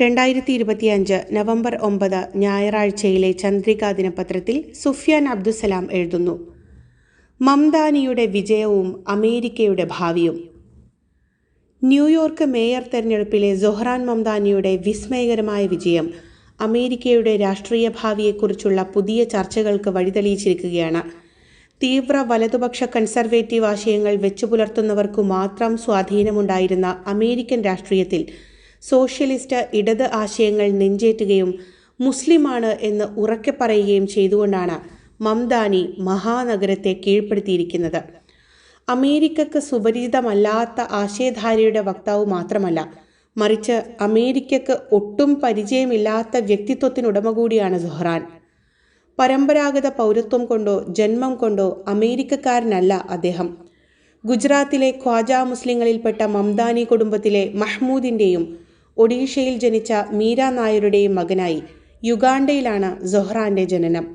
രണ്ടായിരത്തി ഇരുപത്തിയഞ്ച് നവംബർ ഒമ്പത് ഞായറാഴ്ചയിലെ ചന്ദ്രികാ ദിനപത്രത്തിൽ സുഫിയാൻ അബ്ദുസലാം എഴുതുന്നു. മംദാനിയുടെ വിജയവും അമേരിക്കയുടെ ഭാവിയും. ന്യൂയോർക്ക് മേയർ തെരഞ്ഞെടുപ്പിലെ സൊഹ്റാൻ മംദാനിയുടെ വിസ്മയകരമായ വിജയം അമേരിക്കയുടെ രാഷ്ട്രീയ ഭാവിയെക്കുറിച്ചുള്ള പുതിയ ചർച്ചകൾക്ക് വഴിതെളിയിച്ചിരിക്കുകയാണ്. തീവ്ര വലതുപക്ഷ കൺസർവേറ്റീവ് ആശയങ്ങൾ വെച്ചുപുലർത്തുന്നവർക്കു മാത്രം സ്വാധീനമുണ്ടായിരുന്ന അമേരിക്കൻ രാഷ്ട്രീയത്തിൽ സോഷ്യലിസ്റ്റ് ഇടത് ആശയങ്ങൾ നെഞ്ചേറ്റുകയും മുസ്ലിമാണ് എന്ന് ഉറക്കെ പറയുകയും ചെയ്തുകൊണ്ടാണ് മംദാനി മഹാനഗരത്തെ കീഴ്പ്പെടുത്തിയിരിക്കുന്നത്. അമേരിക്കക്ക് സുപരിചിതമല്ലാത്ത ആശയധാരയുടെ വക്താവ് മാത്രമല്ല മറിച്ച് അമേരിക്കക്ക് ഒട്ടും പരിചയമില്ലാത്ത വ്യക്തിത്വത്തിനുടമ കൂടിയാണ് സുഹ്റാൻ. പരമ്പരാഗത പൗരത്വം കൊണ്ടോ ജന്മം കൊണ്ടോ അമേരിക്കക്കാരനല്ല അദ്ദേഹം. ഗുജറാത്തിലെ ഖ്വാജ മുസ്ലിങ്ങളിൽപ്പെട്ട മംദാനി കുടുംബത്തിലെ മഹ്മൂദിന്റെയും ഒഡീഷയിൽ ജനിച്ച മീര നായരുടെയും മകനായി യുഗാണ്ടയിലാണ് സൊഹ്റാന്റെ ജനനം.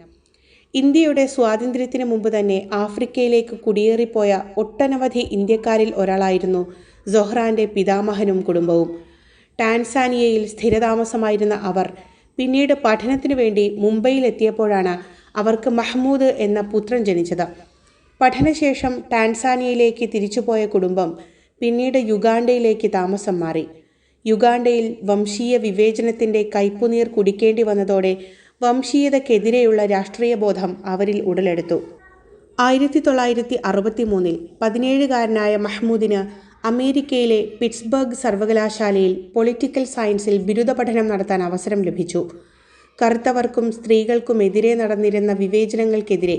ഇന്ത്യയുടെ സ്വാതന്ത്ര്യത്തിന് മുമ്പ് തന്നെ ആഫ്രിക്കയിലേക്ക് കുടിയേറിപ്പോയ ഒട്ടനവധി ഇന്ത്യക്കാരിൽ ഒരാളായിരുന്നു സൊഹ്റാന്റെ പിതാമഹനും കുടുംബവും. ടാൻസാനിയയിൽ സ്ഥിരതാമസമായിരുന്ന അവർ പിന്നീട് പഠനത്തിനു വേണ്ടി മുംബൈയിലെത്തിയപ്പോഴാണ് അവർക്ക് മഹ്മൂദ് എന്ന പുത്രൻ ജനിച്ചത്. പഠനശേഷം ടാൻസാനിയയിലേക്ക് തിരിച്ചുപോയ കുടുംബം പിന്നീട് യുഗാണ്ടയിലേക്ക് താമസം മാറി. യുഗാണ്ടയിൽ വംശീയ വിവേചനത്തിന്റെ കൈപ്പുനീർ കുടിക്കേണ്ടി വന്നതോടെ വംശീയതക്കെതിരെയുള്ള രാഷ്ട്രീയ ബോധം അവരിൽ ഉടലെടുത്തു. ആയിരത്തി തൊള്ളായിരത്തി അറുപത്തി മൂന്നിൽ പതിനേഴുകാരനായ മഹ്മൂദിന് അമേരിക്കയിലെ പിറ്റ്സ്ബർഗ് സർവകലാശാലയിൽ പൊളിറ്റിക്കൽ സയൻസിൽ ബിരുദ പഠനം നടത്താൻ അവസരം ലഭിച്ചു. കറുത്തവർക്കും സ്ത്രീകൾക്കുമെതിരെ നടന്നിരുന്ന വിവേചനങ്ങൾക്കെതിരെ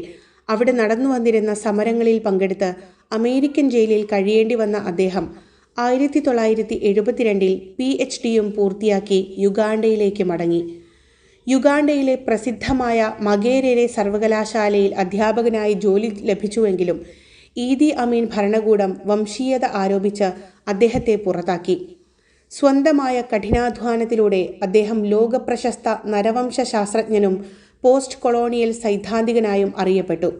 അവിടെ നടന്നു വന്നിരുന്ന സമരങ്ങളിൽ പങ്കെടുത്ത് അമേരിക്കൻ ജയിലിൽ കഴിയേണ്ടി വന്ന അദ്ദേഹം ആയിരത്തി തൊള്ളായിരത്തി എഴുപത്തിരണ്ടിൽ പി എച്ച് ഡിയും പൂർത്തിയാക്കി യുഗാണ്ടയിലേക്ക് മടങ്ങി. യുഗാണ്ടയിലെ പ്രസിദ്ധമായ മഗേരരെ സർവകലാശാലയിൽ അധ്യാപകനായി ജോലി ലഭിച്ചുവെങ്കിലും ഈദി അമീൻ ഭരണകൂടം വംശീയത ആരോപിച്ച് അദ്ദേഹത്തെ പുറത്താക്കി. സ്വന്തമായ കഠിനാധ്വാനത്തിലൂടെ അദ്ദേഹം ലോകപ്രശസ്ത നരവംശ ശാസ്ത്രജ്ഞനും പോസ്റ്റ് കൊളോണിയൽ സൈദ്ധാന്തികനായും അറിയപ്പെട്ടു.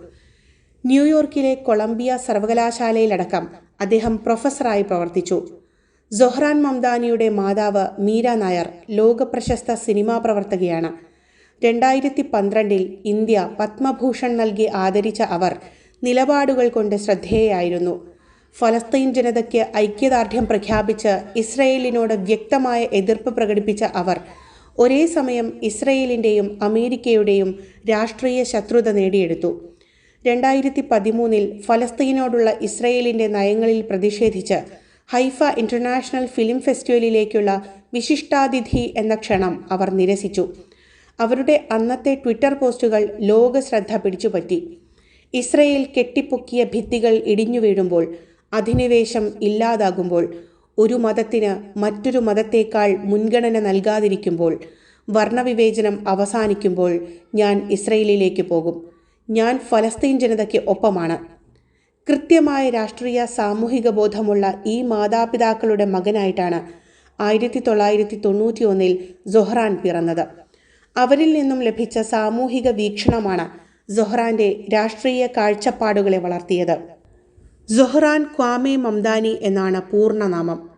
ന്യൂയോർക്കിലെ കൊളംബിയ സർവകലാശാലയിലടക്കം അദ്ദേഹം പ്രൊഫസറായി പ്രവർത്തിച്ചു. സൊഹ്റാൻ മംദാനിയുടെ മാതാവ് മീര നായർ ലോകപ്രശസ്ത സിനിമാ പ്രവർത്തകയാണ്. രണ്ടായിരത്തി പന്ത്രണ്ടിൽ ഇന്ത്യ പത്മഭൂഷൺ നൽകി ആദരിച്ച അവർ നിലപാടുകൾ കൊണ്ട് ശ്രദ്ധേയായിരുന്നു. ഫലസ്തീൻ ജനതയ്ക്ക് ഐക്യദാർഢ്യം പ്രഖ്യാപിച്ച് ഇസ്രയേലിനോട് വ്യക്തമായ എതിർപ്പ് പ്രകടിപ്പിച്ച അവർ ഒരേ സമയം ഇസ്രയേലിന്റെയും അമേരിക്കയുടെയും രാഷ്ട്രീയ ശത്രുത നേടിയെടുത്തു. രണ്ടായിരത്തി പതിമൂന്നിൽ ഫലസ്തീനോടുള്ള ഇസ്രയേലിന്റെ നയങ്ങളിൽ പ്രതിഷേധിച്ച് ഹൈഫ ഇന്റർനാഷണൽ ഫിലിം ഫെസ്റ്റിവലിലേക്കുള്ള വിശിഷ്ടാതിഥി എന്ന ക്ഷണം അവർ നിരസിച്ചു. അവരുടെ അന്നത്തെ ട്വിറ്റർ പോസ്റ്റുകൾ ലോക ശ്രദ്ധ പിടിച്ചുപറ്റി. ഇസ്രയേൽ കെട്ടിപ്പൊക്കിയ ഭിത്തികൾ ഇടിഞ്ഞു വീഴുമ്പോൾ അധിനിവേശം ഇല്ലാതാകുമ്പോൾ ഒരു മതത്തിന് മറ്റൊരു മതത്തേക്കാൾ മുൻഗണന നൽകാതിരിക്കുമ്പോൾ വർണവിവേചനം അവസാനിക്കുമ്പോൾ ഞാൻ ഇസ്രയേലിലേക്ക് പോകും. ഞാൻ ഫലസ്തീൻ ജനതയ്ക്ക് ഒപ്പമാണ്. കൃത്യമായ രാഷ്ട്രീയ സാമൂഹിക ബോധമുള്ള ഈ മാതാപിതാക്കളുടെ മകനായിട്ടാണ് ആയിരത്തി തൊള്ളായിരത്തി തൊണ്ണൂറ്റി ഒന്നിൽ സൊഹ്റാൻ പിറന്നത്. അവരിൽ നിന്നും ലഭിച്ച സാമൂഹിക വീക്ഷണമാണ് സൊഹ്റാന്റെ രാഷ്ട്രീയ കാഴ്ചപ്പാടുകളെ വളർത്തിയത്. സൊഹ്റാൻ ക്വാമെ മംദാനി എന്നാണ് പൂർണനാമം.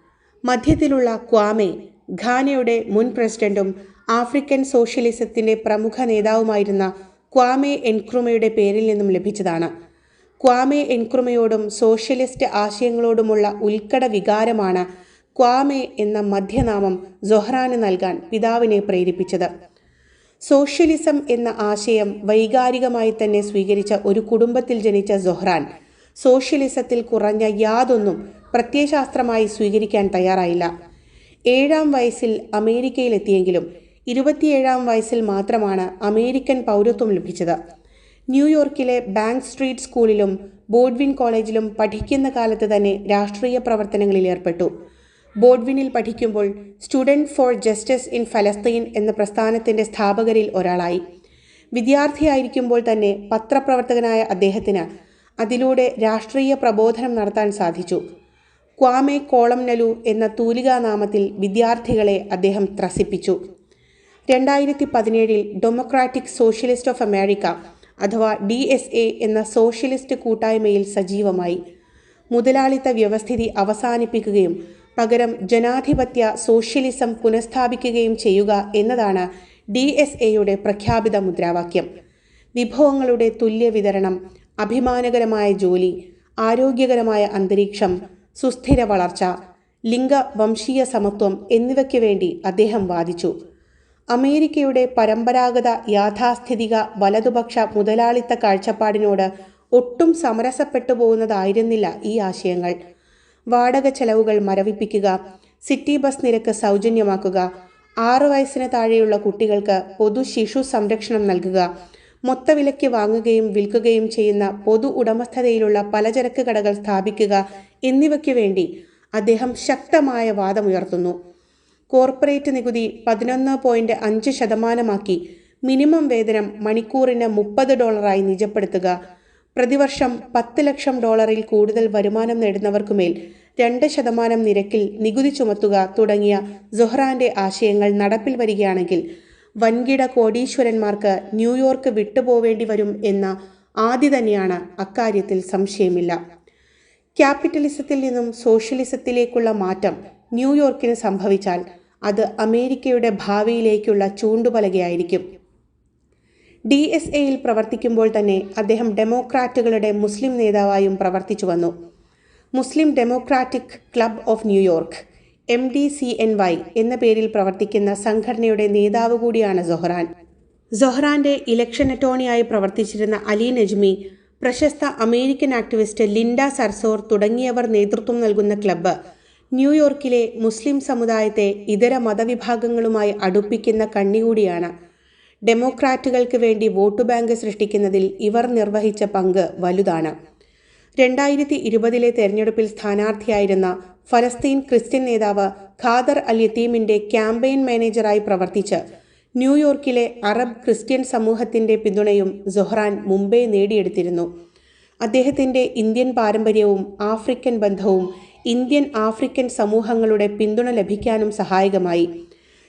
മധ്യത്തിലുള്ള ക്വാമെ ഘാനയുടെ മുൻ പ്രസിഡന്റും ആഫ്രിക്കൻ സോഷ്യലിസത്തിന്റെ പ്രമുഖ നേതാവുമായിരുന്ന ക്വാമെ എൻക്രുമയുടെ പേരിൽ നിന്നും ലഭിച്ചതാണ്. ക്വാമെ എൻക്രുമയോടും സോഷ്യലിസ്റ്റ് ആശയങ്ങളോടുമുള്ള ഉൽക്കട വികാരമാണ് ക്വാമെ എന്ന മധ്യനാമം സൊഹ്റാന് നൽകാൻ പിതാവിനെ പ്രേരിപ്പിച്ചത്. സോഷ്യലിസം എന്ന ആശയം വൈകാരികമായി തന്നെ സ്വീകരിച്ച ഒരു കുടുംബത്തിൽ ജനിച്ച സൊഹ്റാൻ സോഷ്യലിസത്തിൽ കുറഞ്ഞ യാതൊന്നും പ്രത്യയശാസ്ത്രമായി സ്വീകരിക്കാൻ തയ്യാറായില്ല. ഏഴാം വയസ്സിൽ അമേരിക്കയിലെത്തിയെങ്കിലും ഇരുപത്തിയേഴാം വയസ്സിൽ മാത്രമാണ് അമേരിക്കൻ പൗരത്വം ലഭിച്ചത്. ന്യൂയോർക്കിലെ ബാങ്ക് സ്ട്രീറ്റ് സ്കൂളിലും ബോഡ്വിൻ കോളേജിലും പഠിക്കുന്ന കാലത്ത് തന്നെ രാഷ്ട്രീയ പ്രവർത്തനങ്ങളിൽ ഏർപ്പെട്ടു. ബോഡ്വിനിൽ പഠിക്കുമ്പോൾ സ്റ്റുഡന്റ് ഫോർ ജസ്റ്റിസ് ഇൻ ഫലസ്തീൻ എന്ന പ്രസ്ഥാനത്തിന്റെ സ്ഥാപകരിൽ ഒരാളായി. വിദ്യാർത്ഥിയായിരിക്കുമ്പോൾ തന്നെ പത്രപ്രവർത്തകനായ അദ്ദേഹത്തിന് അതിലൂടെ രാഷ്ട്രീയ പ്രബോധനം നടത്താൻ സാധിച്ചു. ക്വാമെ കോളംനലു എന്ന തൂലികാനാമത്തിൽ വിദ്യാർത്ഥികളെ അദ്ദേഹം ത്രസിപ്പിച്ചു. രണ്ടായിരത്തി പതിനേഴിൽ ഡെമോക്രാറ്റിക് സോഷ്യലിസ്റ്റ് ഓഫ് അമേരിക്ക അഥവാ ഡി എസ് എ എന്ന സോഷ്യലിസ്റ്റ് കൂട്ടായ്മയിൽ സജീവമായി. മുതലാളിത്ത വ്യവസ്ഥിതി അവസാനിപ്പിക്കുകയും പകരം ജനാധിപത്യ സോഷ്യലിസം പുനഃസ്ഥാപിക്കുകയും ചെയ്യുക എന്നതാണ് ഡി എസ് എയുടെ പ്രഖ്യാപിത മുദ്രാവാക്യം. വിഭവങ്ങളുടെ തുല്യ വിതരണം അഭിമാനകരമായ ജോലി ആരോഗ്യകരമായ അന്തരീക്ഷം സുസ്ഥിര വളർച്ച ലിംഗ വംശീയ സമത്വം എന്നിവയ്ക്ക് വേണ്ടി അദ്ദേഹം വാദിച്ചു. അമേരിക്കയുടെ പരമ്പരാഗത യാഥാസ്ഥിതിക വലതുപക്ഷ മുതലാളിത്ത കാഴ്ചപ്പാടിനോട് ഒട്ടും സമരസപ്പെട്ടു പോകുന്നതായിരുന്നില്ല ഈ ആശയങ്ങൾ. വാടക ചെലവുകൾ മരവിപ്പിക്കുക സിറ്റി ബസ് നിരക്ക് സൗജന്യമാക്കുക ആറു വയസ്സിന് താഴെയുള്ള കുട്ടികൾക്ക് പൊതു ശിശു സംരക്ഷണം നൽകുക മൊത്തവിലയ്ക്ക് വാങ്ങുകയും വിൽക്കുകയും ചെയ്യുന്ന പൊതു ഉടമസ്ഥതയിലുള്ള പലചരക്ക് കടകൾ സ്ഥാപിക്കുക എന്നിവയ്ക്കു വേണ്ടി അദ്ദേഹം ശക്തമായ വാദമുയർത്തുന്നു. കോർപ്പറേറ്റ് നികുതി പതിനൊന്ന് പോയിന്റ് അഞ്ച് ശതമാനമാക്കി മിനിമം വേതനം മണിക്കൂറിന് മുപ്പത് ഡോളറായി നിജപ്പെടുത്തുക. പ്രതിവർഷം പത്ത് ലക്ഷം ഡോളറിൽ കൂടുതൽ വരുമാനം നേടുന്നവർക്കുമേൽ രണ്ട് ശതമാനം നിരക്കിൽ നികുതി ചുമത്തുക തുടങ്ങിയ ജൊഹ്റാന്റെ ആശയങ്ങൾ നടപ്പിൽ വരികയാണെങ്കിൽ വൻകിട കോടീശ്വരന്മാർക്ക് ന്യൂയോർക്ക് വിട്ടുപോവേണ്ടി വരും എന്ന ആദ്യ തന്നെയാണ് അക്കാര്യത്തിൽ സംശയമില്ല. ക്യാപിറ്റലിസത്തിൽ നിന്നും സോഷ്യലിസത്തിലേക്കുള്ള മാറ്റം ന്യൂയോർക്കിന് സംഭവിച്ചാൽ അത് അമേരിക്കയുടെ ഭാവിയിലേക്കുള്ള ചൂണ്ടുപലകയായിരിക്കും. ഡി എസ് എയിൽ പ്രവർത്തിക്കുമ്പോൾ തന്നെ അദ്ദേഹം ഡെമോക്രാറ്റുകളുടെ മുസ്ലിം നേതാവായും പ്രവർത്തിച്ചു വന്നു. Muslim Democratic club of New York M D C N Y എന്ന പേരിൽ പ്രവർത്തിക്കുന്ന സംഘടനയുടെ നേതാവ് കൂടിയാണ് സൊഹ്റാൻ. സൊഹ്റാന്റെ ഇലക്ഷൻ അറ്റോർണിയായി പ്രവർത്തിച്ചിരുന്ന അലി നജ്മി പ്രശസ്ത അമേരിക്കൻ ആക്ടിവിസ്റ്റ് ലിൻഡ സർസോർ തുടങ്ങിയവർ നേതൃത്വം നൽകുന്ന ക്ലബ്ബ് ന്യൂയോർക്കിലെ മുസ്ലിം സമുദായത്തെ ഇതര മതവിഭാഗങ്ങളുമായി അടുപ്പിക്കുന്ന കണ്ണികൂടിയാണ്. ഡെമോക്രാറ്റുകൾക്ക് വേണ്ടി വോട്ട് ബാങ്ക് സൃഷ്ടിക്കുന്നതിൽ ഇവർ നിർവഹിച്ച പങ്ക് വലുതാണ്. രണ്ടായിരത്തി ഇരുപതിലെ തെരഞ്ഞെടുപ്പിൽ സ്ഥാനാർത്ഥിയായിരുന്ന ഫലസ്തീൻ ക്രിസ്ത്യൻ നേതാവ് ഖാദർ അൽ യത്തീമിന്റെ ക്യാമ്പയിൻ മാനേജറായി പ്രവർത്തിച്ച് ന്യൂയോർക്കിലെ അറബ് ക്രിസ്ത്യൻ സമൂഹത്തിന്റെ പിന്തുണയും സൊഹ്റാൻ മുംബൈ നേടിയെടുത്തിരുന്നു. അദ്ദേഹത്തിന്റെ ഇന്ത്യൻ പാരമ്പര്യവും ആഫ്രിക്കൻ ബന്ധവും ഇന്ത്യൻ ആഫ്രിക്കൻ സമൂഹങ്ങളുടെ പിന്തുണ ലഭിക്കാനും സഹായകമായി.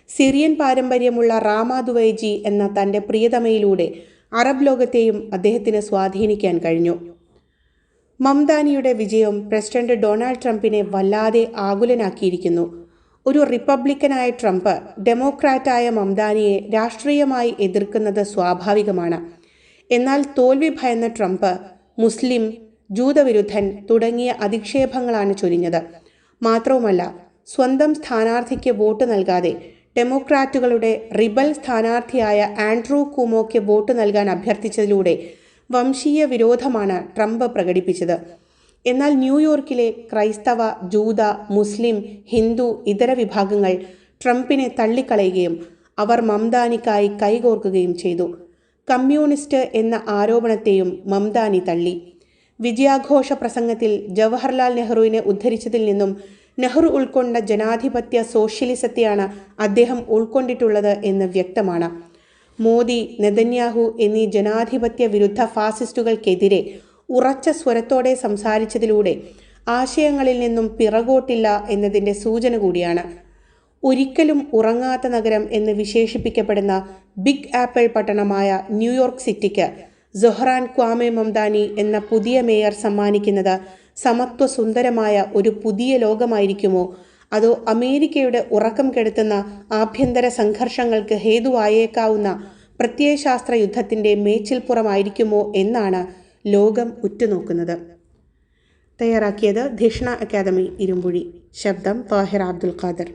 സിറിയൻ പാരമ്പര്യമുള്ള റാമാദുവൈജി എന്ന തന്റെ പ്രിയതമയിലൂടെ അറബ് ലോകത്തെയും അദ്ദേഹത്തിന് സ്വാധീനിക്കാൻ കഴിഞ്ഞു. മംദാനിയുടെ വിജയം പ്രസിഡന്റ് ഡൊണാൾഡ് ട്രംപിനെ വല്ലാതെ ആകുലനാക്കിയിരിക്കുന്നു. ഒരു റിപ്പബ്ലിക്കനായ ട്രംപ് ഡെമോക്രാറ്റായ മംദാനിയെ രാഷ്ട്രീയമായി എതിർക്കുന്നത് സ്വാഭാവികമാണ്. എന്നാൽ തോൽവി ഭയന്ന ട്രംപ് മുസ്ലിം ജൂതവിരുദ്ധൻ തുടങ്ങിയ അധിക്ഷേപങ്ങളാണ് ചൊരിഞ്ഞത്. മാത്രവുമല്ല സ്വന്തം സ്ഥാനാർത്ഥിക്ക് വോട്ട് നൽകാതെ ഡെമോക്രാറ്റുകളുടെ റിബൽ സ്ഥാനാർത്ഥിയായ ആൻഡ്രൂ കുമോയ്ക്ക് വോട്ട് നൽകാൻ അഭ്യർത്ഥിച്ചതിലൂടെ വംശീയ വിരോധമാണ് ട്രംപ് പ്രകടിപ്പിച്ചത്. എന്നാൽ ന്യൂയോർക്കിലെ ക്രൈസ്തവ ജൂത മുസ്ലിം ഹിന്ദു ഇതര വിഭാഗങ്ങൾ ട്രംപിനെ തള്ളിക്കളയുകയും അവർ മംദാനിക്കായി കൈകോർക്കുകയും ചെയ്തു. കമ്മ്യൂണിസ്റ്റ് എന്ന ആരോപണത്തെയും മംദാനി തള്ളി. വിജയാഘോഷ പ്രസംഗത്തിൽ ജവഹർലാൽ നെഹ്റുവിനെ ഉദ്ധരിച്ചതിൽ നിന്നും നെഹ്റു ഉൾക്കൊണ്ട ജനാധിപത്യ സോഷ്യലിസത്തെയാണ് അദ്ദേഹം ഉൾക്കൊണ്ടിട്ടുള്ളത് എന്ന് വ്യക്തമാണ്. മോദി നെതന്യാഹു എന്നീ ജനാധിപത്യ വിരുദ്ധ ഫാസിസ്റ്റുകൾക്കെതിരെ ഉറച്ച സ്വരത്തോടെ സംസാരിച്ചതിലൂടെ ആശയങ്ങളിൽ നിന്നും പിറകോട്ടില്ല എന്നതിന്റെ സൂചന കൂടിയാണ്. ഒരിക്കലും ഉറങ്ങാത്ത നഗരം എന്ന് വിശേഷിപ്പിക്കപ്പെടുന്ന ബിഗ് ആപ്പിൾ പട്ടണമായ ന്യൂയോർക്ക് സിറ്റിക്ക് സൊഹ്റാൻ ക്വാമെ മംദാനി എന്ന പുതിയ മേയർ സമ്മാനിക്കുന്നത് സമത്വ സുന്ദരമായ ഒരു പുതിയ ലോകമായിരിക്കുമോ? അതോ അമേരിക്കയുടെ ഉറക്കം കെടുത്തുന്ന ആഭ്യന്തര സംഘർഷങ്ങൾക്ക് ഹേതുവായേക്കാവുന്ന പ്രത്യയശാസ്ത്ര യുദ്ധത്തിന്റെ മേച്ചിൽപ്പുറമായിരിക്കുമോ എന്നാണ് ലോകം ഉറ്റുനോക്കുന്നത്. തയ്യാറാക്കിയത് ധിഷ്ണ അക്കാദമി ഇരുമ്പുഴി. ശബ്ദം താഹിർ അബ്ദുൽ ഖാദർ.